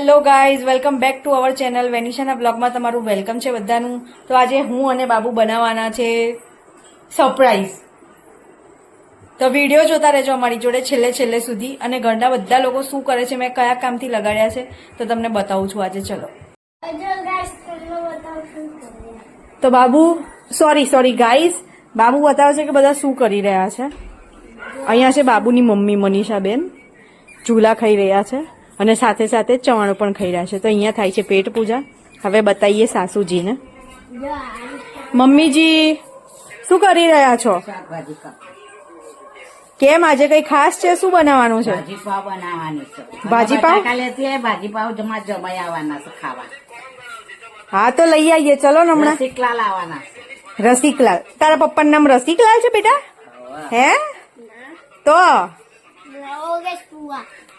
Hello guys welcome back to our channel વેનિશાના બ્લોગમાં તમારું welcome છે બધાનું. તો આજે હું અને બાબુ બનાવવાના છે સરપ્રાઈઝ તો વીડિયો જોતા રહેજો અમારી જોડે છેલ્લે છેલ્લે સુધી. અને ઘરના બધા લોકો શું કરે છે મેં કયા કામથી લગાડ્યા છે તો તમને બતાવું છું આજે. ચલો. તો Babu sorry sorry guys Babu બતાવે છે કે બધા શું કરી રહ્યા છે? અહીંયા છે બાબુની મમ્મી મનીષાબેન. ચૂલા ખાઈ રહ્યા છે. અને સાથે સાથે ચવાણું પણ ખાઈ રહ્યા છે. તો અહીંયા થાય છે પેટ પૂજા. હવે બતાવીએ સાસુજીને. મમ્મીજી શું કરી રહ્યા છો? કેમ આજે કઈ ખાસ છે? શું બનાવવાનું છે? ભાજીપાવ છે. ભાજી લેતી હોય, જમા જમાઈ આવવાના છે ખાવા. હા તો લઈ આવીએ. ચલો ને હમણાં. રસિકલા લાવવાના રસિકલાલ. તારા પપ્પાનું નામ રસિકલાલ છે બેટા? હે. તો?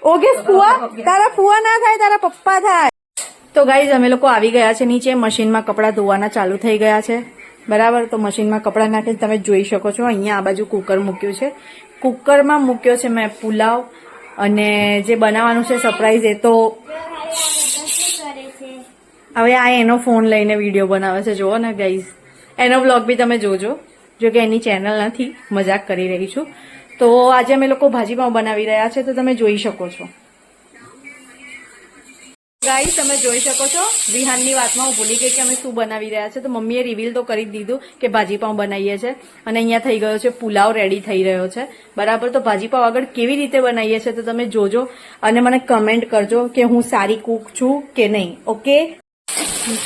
ઓગે સુવા ફુવા? તારા ફુવા ના થાય, તારા પપ્પા થાય. તો ગાઈઝ અમે લોકો આવી ગયા છે નીચે. મશીનમાં કપડાં ધોવાના ચાલુ થઈ ગયા છે. બરાબર? તો મશીનમાં કપડાં નાખીને તમે જોઈ શકો છો. અહીંયા આ બાજુ કુકર મૂક્યું છે. કુકરમાં મૂક્યો છે મેં પુલાવ અને જે બનાવવાનું છે સરપ્રાઈઝ એ તો હવે આ એનો ફોન લઈને વીડિયો બનાવે છે. જુઓ ને ગાઈઝ એનો બ્લોગ બી તમે જોજો. જો કે એની ચેનલ નથી. મજાક કરી રહી છું. તો આજે અમે લોકો ભાજીપાઉં બનાવી રહ્યા છે, તો તમે જોઈ શકો છો. ગાઈ તમે જોઈ શકો છો, વિહાનની વાતમાં હું ભૂલી ગઈ કે અમે શું બનાવી રહ્યા છે, તો મમ્મીએ રિવીલ તો કરી દીધું કે ભાજીપાઉં બનાવીએ છે. અને અહીંયા થઈ ગયો છે, પુલાવ રેડી થઈ રહ્યો છે. બરાબર, તો ભાજીપાવ આગળ કેવી રીતે બનાવીએ છે, તો તમે જોજો. અને મને કમેન્ટ કરજો કે હું સારી કુક છું કે નહીં ઓકે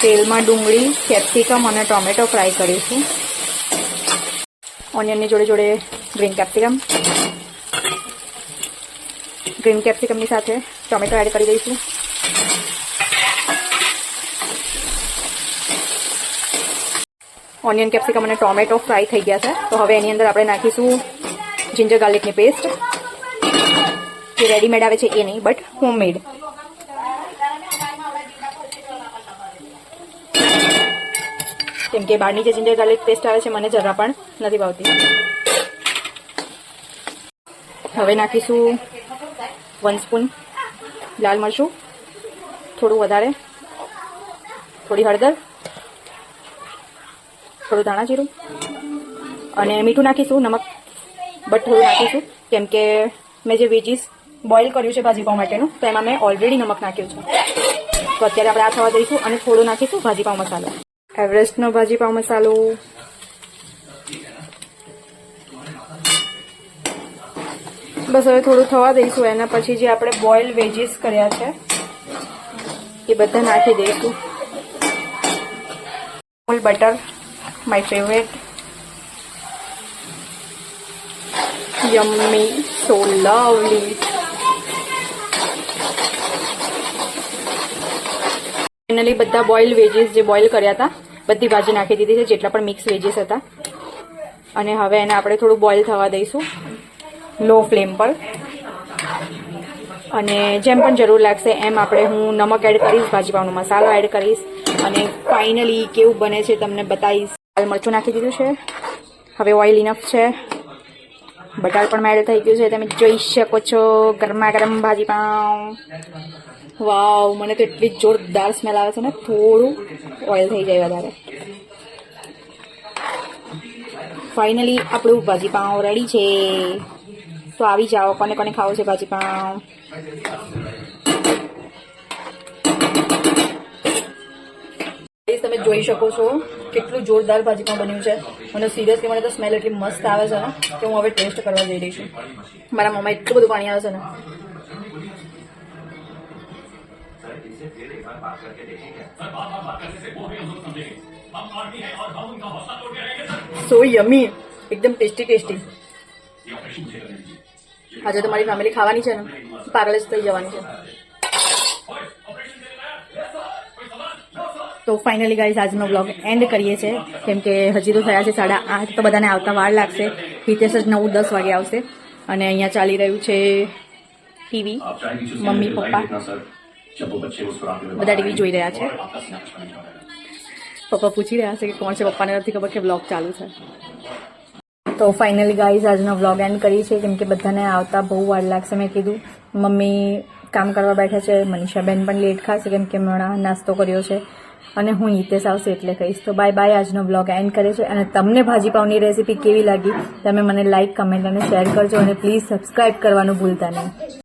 તેલમાં ડુંગળી કેપ્સિકમ અને ટોમેટો ફ્રાય કરીશું. ઓનિયનની જોડે જોડે ગ્રીન કેપ્સિકમ ગ્રીન કેપ્સિકમની સાથે ટોમેટો એડ કરી દઈશું. ઓનિયન કેપ્સિકમ અને ટોમેટો ફ્રાય થઈ ગયા છે. તો હવે એની અંદર આપણે નાખીશું જિંજર ગાર્લિકની પેસ્ટ જે રેડીમેડ આવે છે એ નહીં બટ હોમમેડ કેમ કે બહારની જે જિંજર ગાર્લિક પેસ્ટ આવે છે, મને જરા પણ નથી ભાવતી. હવે નાખીશું વન સ્પૂન લાલ મરચું, થોડું વધારે, થોડી હળદર, થોડું ધાણા જીરું અને મીઠું નાખીશું, નમક બટ થોડું નાખીશું. કેમ કે મેં જે વેજીસ બોઇલ કર્યું છે ભાજીપાવ માટેનું, તો એમાં મેં ઓલરેડી નમક નાખ્યું છે. તો અત્યારે આપણે આ થવા દઈશું અને થોડું નાખીશું ભાજીપાવ મસાલો. એવરેસ્ટનો ભાજીપાવ મસાલો. બસ હવે થોડું થવા દઈશું, એના પછી જે આપણે બોઇલ વેજીસ કર્યા છે, એ બધા નાખી દઈશું. Full butter my favourite yummy so lovely finally બધા બોઇલ વેજીસ જે બોઇલ કર્યા હતા, બધી ભાજી નાખી દીધી છે, જેટલા પણ મિક્સ વેજીસ હતા. અને હવે એને આપણે થોડું બોઇલ થવા દઈશું. લો ફ્લેમ પર. અને જેમ પણ જરૂર લાગશે એમ આપણે હું નમક એડ કરીશ ભાજીપાવનો મસાલો એડ કરીશ અને ફાઇનલી કેવું બને છે તમને બતાવીશ. લાલ મરચું નાખી દીધું છે. હવે ઓઇલ ઇનફ છે. બટાર પણ એડ થઈ ગયું છે. તમે જોઈ શકો છો ગરમા ગરમ ભાજીપાવ. વાવ, મને તો એટલી જોરદાર સ્મેલ આવે છે ને, થોડું ઓઇલ થઈ જાય વધારે. ફાઇનલી આપણું ભાજીપાવ રેડી છે. તો આવી જાઓ કોને કોને ખાવું છે ભાજીપાવ Guys, તમે જોઈ શકો છો કેટલું જોરદાર પણ બન્યું છે. મને સિરિયસલી મને તો સ્મેલ એટલી મસ્ત આવે છે ને કે હું હવે ટેસ્ટ કરવા જઈ રહી છું. મારા મમ્મા એટલું બધું પાણી આવે છે ને. સો યમી એકદમ ટેસ્ટી ટેસ્ટી આજે તો મારી ફેમિલી ખાવાની છે ને પાગલ જ થઈ જવાની છે. તો ફાઇનલી ગાઈઝ આજનો બ્લોગ એન્ડ કરીએ છીએ. કેમ કે હજી તો થયા છે સાડા આઠ, તો બધાને આવતા વાર લાગશે. હિતેશ જ નવ, દસ વાગે આવશે. અને અહીંયા ચાલી રહ્યું છે ટીવી મમ્મી, પપ્પા. બધા ટીવી જોઈ રહ્યા છે. પપ્પા પૂછી રહ્યા છે કે કોણ છે? પપ્પાને નથી ખબર કે બ્લોગ ચાલુ છે. તો ફાઇનલી ગાઈઝ આજનો વ્લોગ એન્ડ કરી છે કેમ કે બધાને આવતા બહુ વાર લાગશે, મેં કીધું. મમ્મી કામ કરવા બેઠા છે, મનીષાબેન પણ લેટ ખાશે, કેમ કે હમણાં નાસ્તો કર્યો છે. અને હું હિતેશ આવશે એટલે કહીશ. તો બાય બાય આજનો વ્લોગ એન્ડ કરે છે અને તમને ભાજીપાવની રેસીપી કેવી લાગી? તમે મને લાઇક કમેન્ટ અને શેર કરજો અને પ્લીઝ સબસ્ક્રાઈબ કરવાનું ભૂલતા નહીં.